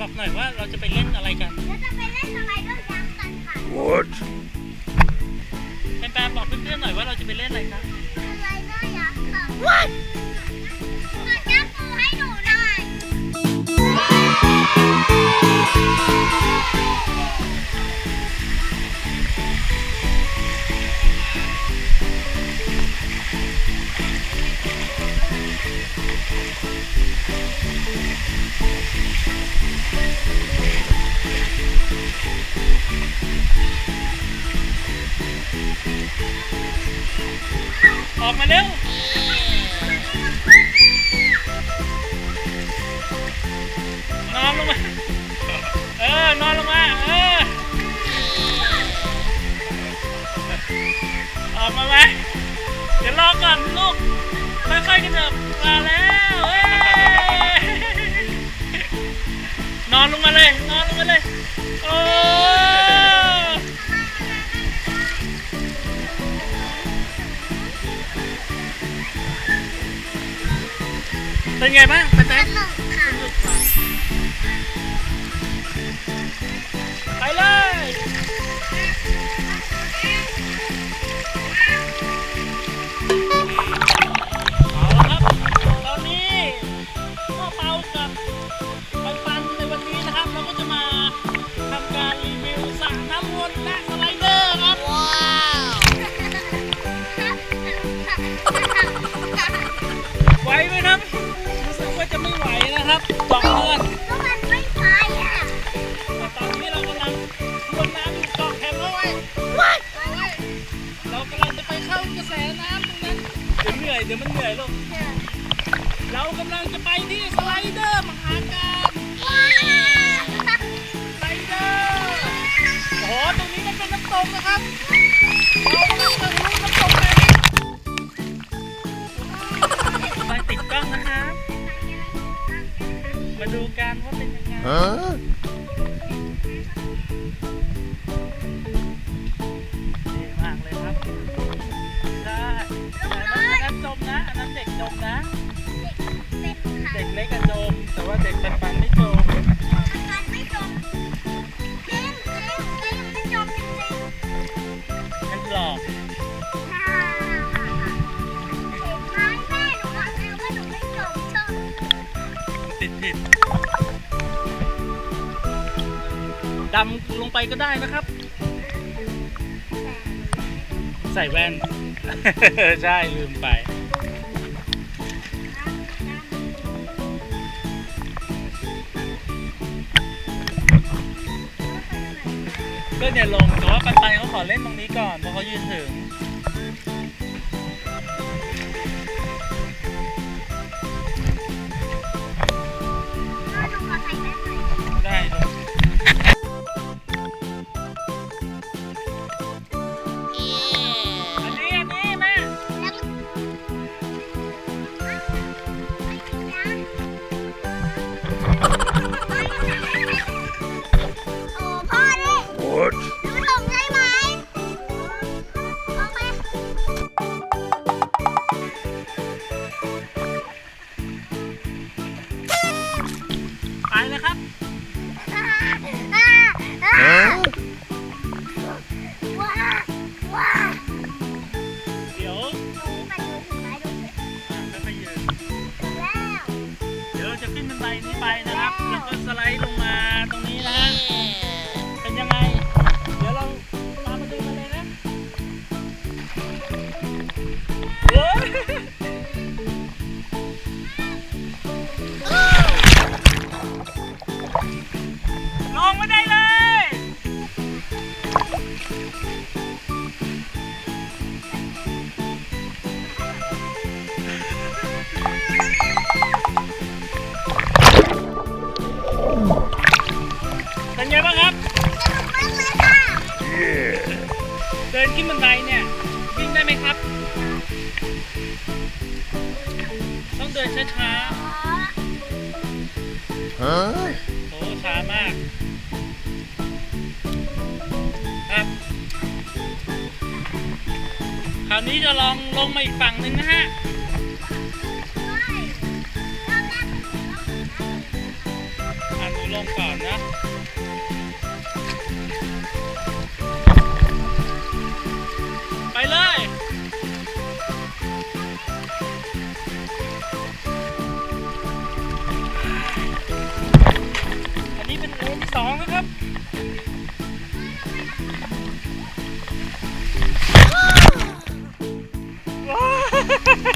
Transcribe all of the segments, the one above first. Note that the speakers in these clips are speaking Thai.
บอกหน่อยว่าเราจะไปเล่นอะไรกันเราจะไปเล่นสไลเดอร์ยักษ์กันค่ะ What? แปมแปมบอกเพื่อนๆหน่อยว่าเราจะไปเล่นอะไรครับสไลเดอร์ยักษ์ค่ะ What กดยักษ์ปูให้หนูหน่อย นอนลงมาเลย นอนลงมาเลย โอ้เป็นไงบ้างเป็นไงสนุก เดี๋ยวมันเหนื่อยลูก เรากำลังจะไปที่สไลเดอร์มหาการสไลเดอร์โอ้โหตรงนี้มันเป็นน้ำตกนะครับเรากำลังจะรู้น้ำตกเลยไปติดกล้องนะครับ มาดูกันว่าเป็นยังไง ด็กเล็กอะจมแต่ว่าเด็กปันปันไม่จมมันหลอกติดผิดดำลงไปก็ได้นะครับ ใส่แว่น ใช่ลืมไป ก็เนี่ยลงแต่ว่าปันปันเขาขอเล่นตรงนี้ก่อนเพราะเขายืนถึง เดี๋ยวไปนดูสิอะค่อยๆยืนเดี๋ยวเราจะขึ้นบันไดนี้ไปนะครับ แล้วก็สไลด์ลง บันไดเนี่ยวิ่งได้ไหมครับ ต้องเดินช้าอ๋อ Huh? ๆโอ้ช้ามาก ครับ คราวนี้จะลองลงมาอีกฝั่งหนึ่งนะฮะ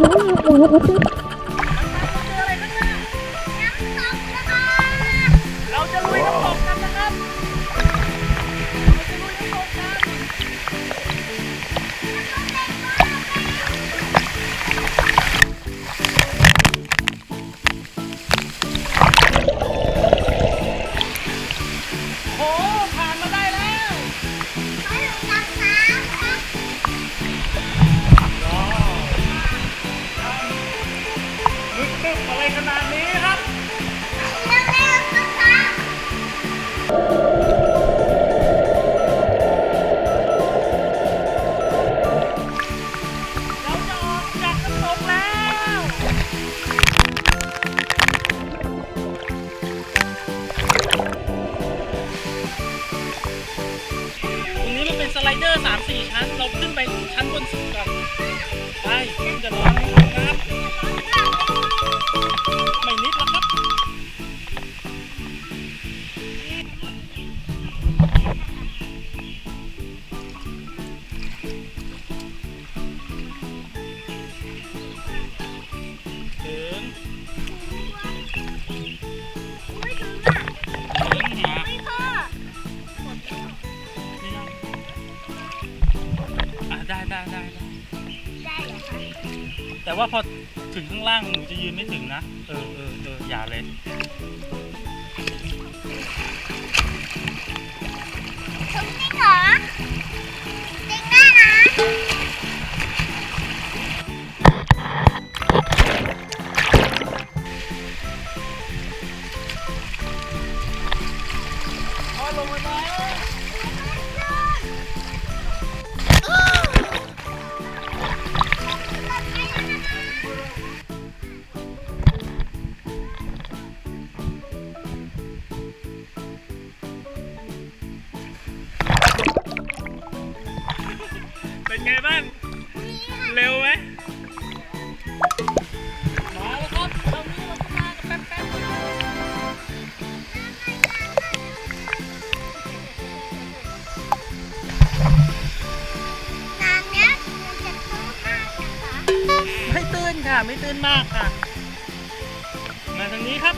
เราจะลุยน้ำตกกันนะครับโอ้ ขนา ได้ได้ได้ได้ได้เหรอคะแต่ว่าพอถึงข้างล่างหนูจะยืนไม่ถึงนะ เออเออเอออย่าเลย ไงบ้าง เร็วไหมมาแล้วครับตอนนี้เราก็มากันแป๊บๆเลยน้ำเนี้ยมันจะตื้นมากนะคะไม่ตื้นค่ะ ไม่ตื้นมากค่ะ มาทางนี้ครับ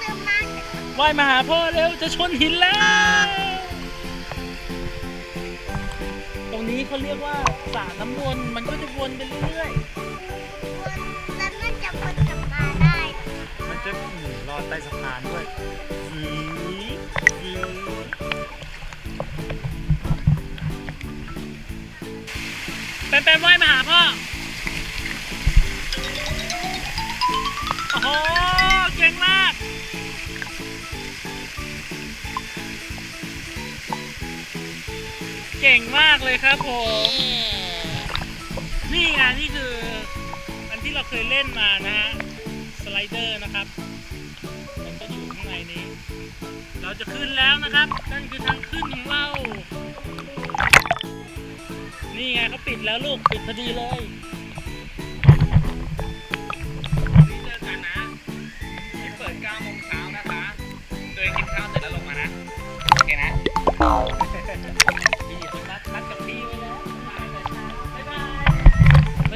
ตื้นมากเลยค่ะว่ายมาหาพ่อเร็วจะชนหินแล้ว นี้เขาเรียกว่าสระน้ำวนมันก็จะวนไปเรื่อยแล้วมันจะวนกลับมาได้นะคะๆมันจะอืมรอดใต้สะพานด้วยฟืฟืแปมแปมว่ายมาหาพ่อโอ้ เก่งมากเลยครับผม นี่ไงนี่คือ อันที่เราเคยเล่นมานะฮะสไลเดอร์นะครับ มันก็อยู่ข้างในนี้ เราจะขึ้นแล้วนะครับ นั่นคือทางขึ้นของเรา นี่ไงเขาปิดแล้วลูกปิดพอดีเลยนี่เจอกันนะนี่เปิด9โมงเช้านะคะ โดยกินข้าวเสร็จแล้วลงมานะ โอเคนะ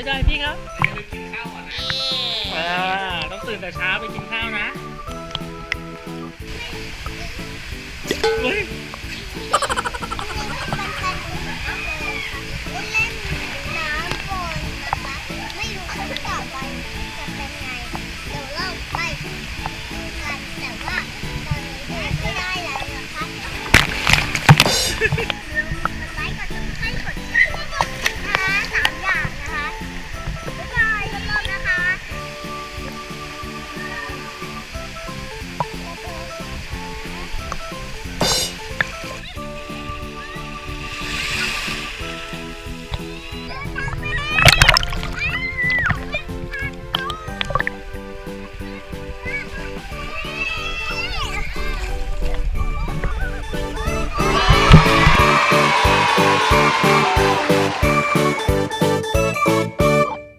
บ๊ายบายพี่ครับอย่าลืมกินข้าวก่อนนะอ่าต้องตื่นแต่เช้าไปกินข้าวนะเฮ้ย